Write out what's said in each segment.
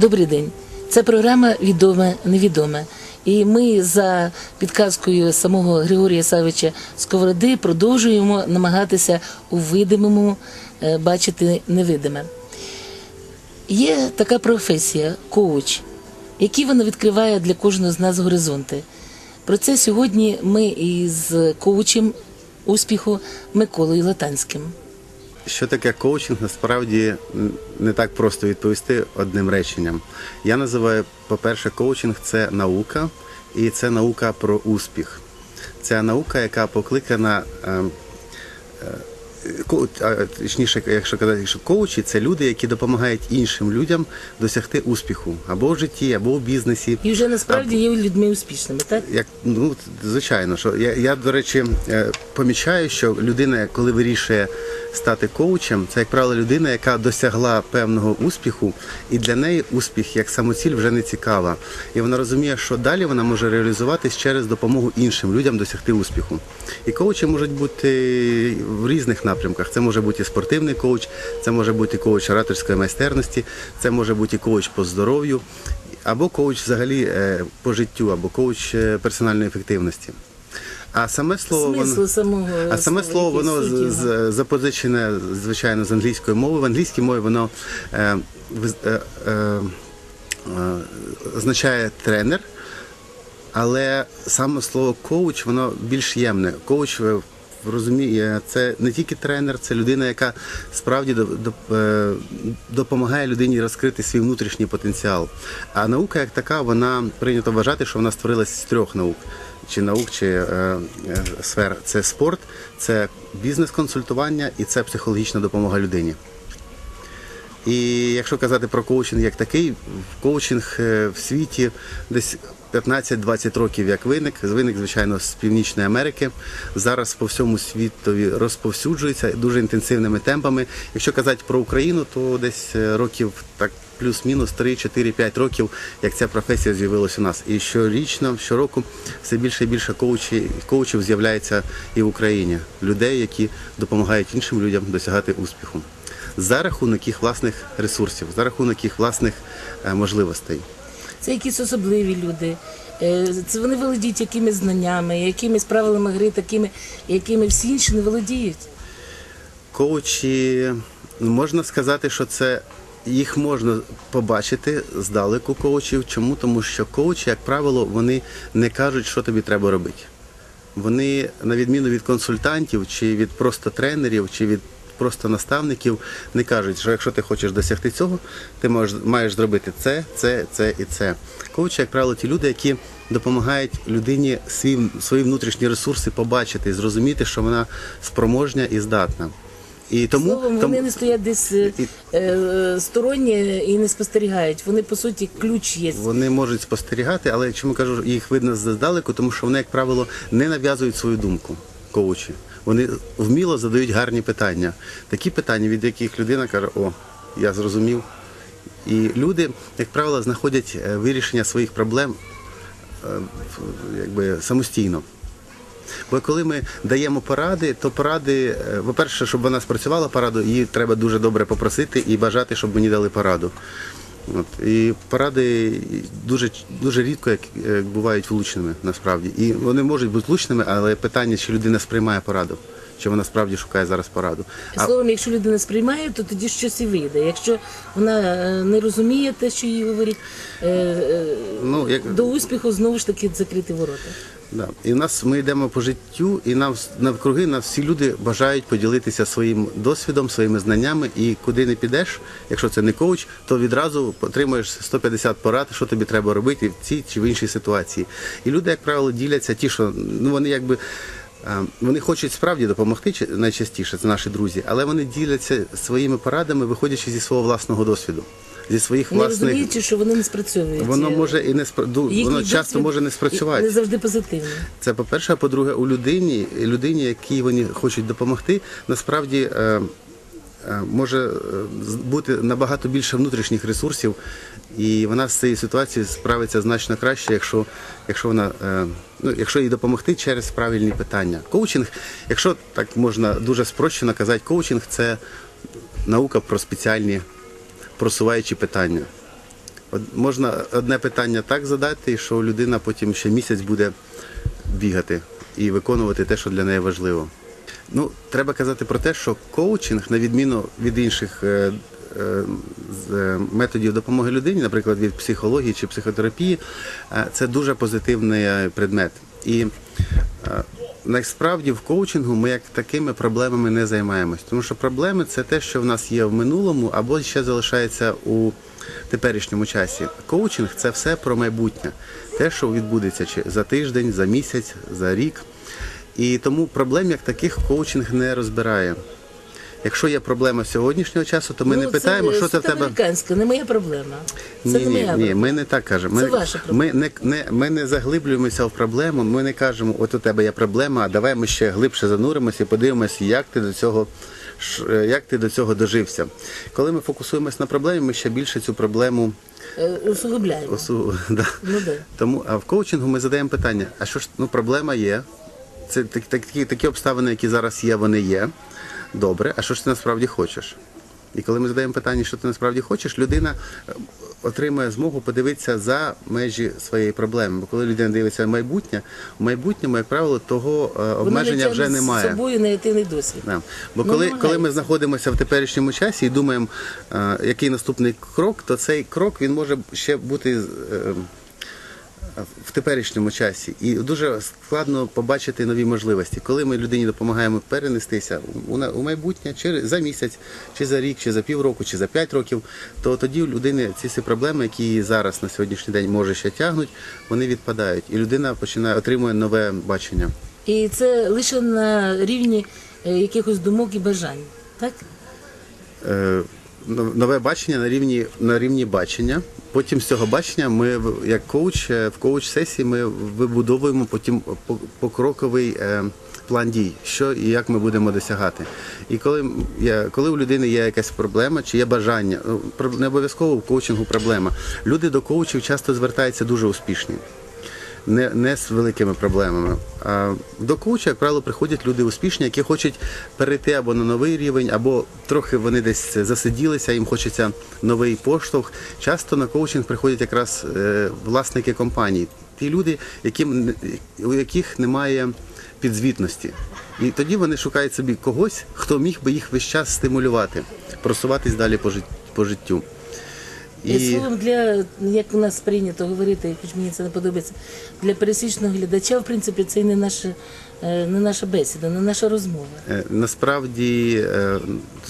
Добрий день. Це програма Відоме невідоме. І ми за підказкою самого Григорія Савича Сковороди продовжуємо намагатися у видимому е, бачити невидиме. Є така професія коуч, які вона відкриває для кожного з нас горизонти. Про це сьогодні ми із коучем успіху Миколою Латанським. Що таке коучинг, насправді не так просто відповісти одним реченням. Я називаю, по-перше, коучинг це наука, і це наука про успіх. Це наука, яка покликана. Е, е, ко- а, Точніше, якщо казати, що коучі це люди, які допомагають іншим людям досягти успіху або в житті, або в бізнесі. І вже насправді є людьми успішними, так? Як ну звичайно, що я, я до речі е, помічаю, що людина, коли вирішує стати коучем, це як правило людина, яка досягла певного успіху, і для неї успіх як самоціль вже не цікава. І вона розуміє, що далі вона може реалізуватись через допомогу іншим людям досягти успіху. І коучі можуть бути в різних напрямках. Це може бути і спортивний коуч, це може бути коуч ораторської майстерності, це може бути і коуч по здоров'ю, або коуч взагалі е, по життю, або коуч е, персональної ефективності. А саме слово воно, самого а саме слово воно з, з- запозичене, звичайно, з англійської мови. В англійській мові воно е, е, е, е, означає тренер, але саме слово коуч воно більш ємне. Коуч розуміє, це не тільки тренер, це людина, яка справді е, допомагає людині розкрити свій внутрішній потенціал. А наука як така, вона прийнято вважати, що вона створилась з трьох наук. Чи наук, чи е, е, сфер. Це спорт, це бізнес-консультування і це психологічна допомога людині. І якщо казати про коучинг як такий, коучинг е, в світі десь 15-20 років як виник. Виник, звичайно, з Північної Америки. Зараз по всьому світові розповсюджується дуже інтенсивними темпами. Якщо казати про Україну, то десь е, років так плюс-мінус 3-4-5 років, як ця професія з'явилася у нас. І щорічно, щороку все більше і більше коучі, коучів з'являється і в Україні. Людей, які допомагають іншим людям досягати успіху за рахунок їх власних ресурсів, за рахунок їх власних е, можливостей. Це якісь особливі люди. Е, Це вони володіють якимись знаннями, якимись правилами гри, такими, якими всі інші не володіють. Коучі, ну, можна сказати, що це їх можна побачити здалеку коучів. Чому? Тому що коучі, як правило, вони не кажуть, що тобі треба робити. Вони, на відміну від консультантів, чи від просто тренерів, чи від просто наставників, не кажуть, що якщо ти хочеш досягти цього, ти можеш, маєш зробити це, це, це і це. Коучі, як правило, ті люди, які допомагають людині свій, свої внутрішні ресурси побачити, зрозуміти, що вона спроможня і здатна. І тому, Словом, тому вони не стоять десь е, е, сторонні і не спостерігають. Вони, по суті, ключ є. Вони можуть спостерігати, але чому кажу, їх видно здалеку, тому що вони, як правило, не нав'язують свою думку коучі. Вони вміло задають гарні питання. Такі питання, від яких людина каже, о, я зрозумів. І люди, як правило, знаходять е, вирішення своїх проблем е, якби, самостійно. Бо коли ми даємо поради, то поради, е, по-перше, щоб вона спрацювала пораду, її треба дуже добре попросити і бажати, щоб мені дали пораду. От. І поради дуже, дуже рідко як, як бувають влучними насправді. І вони можуть бути влучними, але питання, чи людина сприймає пораду, чи вона справді шукає зараз пораду. А Словом, якщо людина сприймає, то тоді щось і вийде. Якщо вона е, не розуміє те, що їй говорять, е, е, ну, як, до успіху знову ж таки закрити ворота. Да. І в нас ми йдемо по життю, і нам навкруги нас всі люди бажають поділитися своїм досвідом, своїми знаннями. І куди не підеш, якщо це не коуч, то відразу отримуєш 150 порад, що тобі треба робити в цій чи в іншій ситуації. І люди, як правило, діляться ті, що ну вони якби. Вони хочуть справді допомогти найчастіше, це наші друзі, але вони діляться своїми порадами, виходячи зі свого власного досвіду, зі своїх Не власних. розуміючи, що вони не спрацьовують. Воно може і не спра... воно часто може не спрацювати. Не завжди позитивний. Це по-перше, а по-друге, у людині, людині, якій вони хочуть допомогти, насправді е, е, може е, бути набагато більше внутрішніх ресурсів, і вона з цієї ситуації справиться значно краще, якщо, якщо вона. Ну, якщо їй допомогти через правильні питання. Коучинг, якщо так можна дуже спрощено казати, коучинг це наука про спеціальні просуваючі питання. Од- Можна одне питання так задати, що людина потім ще місяць буде бігати і виконувати те, що для неї важливо. Ну, треба казати про те, що коучинг, на відміну від інших е, е, е, методів допомоги людині, наприклад, від психології чи психотерапії, е, це дуже позитивний е, предмет. І е, насправді в коучингу ми як такими проблемами не займаємось, тому що проблеми це те, що в нас є в минулому або ще залишається у теперішньому часі. Коучинг це все про майбутнє, те, що відбудеться чи за тиждень, за місяць, за рік. І тому проблем як таких коучинг не розбирає. Якщо є проблема сьогоднішнього часу, то ми не питаємо, що це в тебе. американська, не моя проблема. Це Ні, не ні, моя ні, проблема. ми не так кажемо. Це ваша проблема. ми, не, не, ми не заглиблюємося в проблему, ми не кажемо, от у тебе є проблема, а давай ми ще глибше зануримося і подивимося, як ти до цього. е, Як ти до цього дожився? Коли ми фокусуємося на проблемі, ми ще більше цю проблему Е, Усугубляємо. осу... да. Ну да. Тому а в коучингу ми задаємо питання: а що ж ну проблема є? Це так- такі, такі обставини, які зараз є, вони є. Добре, а що ж ти насправді хочеш? І коли ми задаємо питання, що ти насправді хочеш, людина е, отримує змогу подивитися за межі своєї проблеми. Бо коли людина дивиться в майбутнє, в майбутньому, як правило, того е, обмеження вже немає. з собою негативний досвід. Да. Бо Ну, коли, коли ми знаходимося в теперішньому часі і думаємо, е, який наступний крок, то цей крок він може ще бути в теперішньому часі. І дуже складно побачити нові можливості. Коли ми людині допомагаємо перенестися у, майбутнє чи за місяць, чи за рік, чи за півроку, чи за п'ять років, то тоді у людини ці всі проблеми, які її зараз на сьогоднішній день може ще тягнуть, вони відпадають. І людина починає отримує нове бачення. І це лише на рівні е, якихось думок і бажань. Так? е, нове бачення на рівні на рівні бачення. Потім з цього бачення ми як коуч е, в коуч-сесії ми вибудовуємо потім по- покроковий е, план дій, що і як ми будемо досягати. І коли є, коли у людини є якась проблема чи є бажання, ну, не обов'язково в коучингу проблема. Люди до коучів часто звертаються дуже успішні не, не з великими проблемами. А до коуча, як правило, приходять люди успішні, які хочуть перейти або на новий рівень, або трохи вони десь засиділися, їм хочеться новий поштовх. Часто на коучинг приходять якраз е, власники компаній, ті люди, яким, у яких немає підзвітності. І тоді вони шукають собі когось, хто міг би їх весь час стимулювати, просуватись далі по життю. І... Словом, для як у нас прийнято говорити, хоч мені це не подобається, для пересічного глядача, в принципі, це і не наша, е, не наша бесіда, не наша розмова. Е, Насправді, е,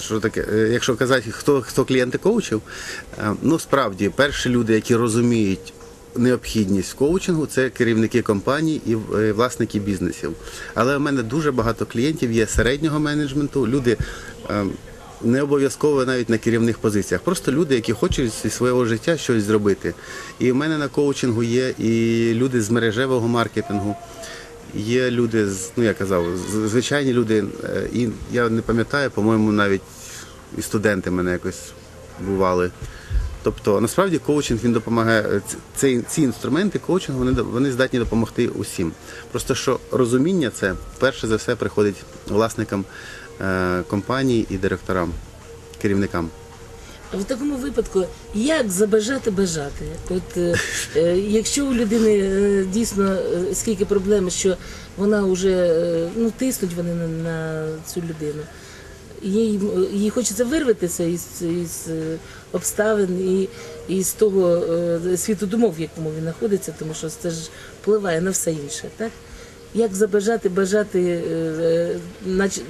що таке, якщо казати, хто, хто клієнти коучів, ну справді перші люди, які розуміють необхідність коучингу, це керівники компаній і власники бізнесів. Але в мене дуже багато клієнтів є середнього менеджменту, люди. Не обов'язково навіть на керівних позиціях, просто люди, які хочуть зі свого життя щось зробити. І в мене на коучингу є і люди з мережевого маркетингу, Є люди, ну я казав, звичайні люди, е, і я не пам'ятаю, по-моєму, навіть і студенти мене якось бували. Тобто, насправді коучинг він допомагає. е, Ці, ці інструменти коучингу вони, вони здатні допомогти усім. Просто що розуміння це перше за все приходить власникам компаній і директорам, керівникам. В такому випадку, як забажати бажати? От е, е, якщо у людини е, дійсно е, скільки проблем, що вона вже е, ну тиснуть вони на, на цю людину. Їй, їй хочеться вирватися із, із е, обставин і, і з того е, світу думок, в якому він знаходиться, тому що це ж впливає на все інше, так? Як забажати, бажати, е, е, нач-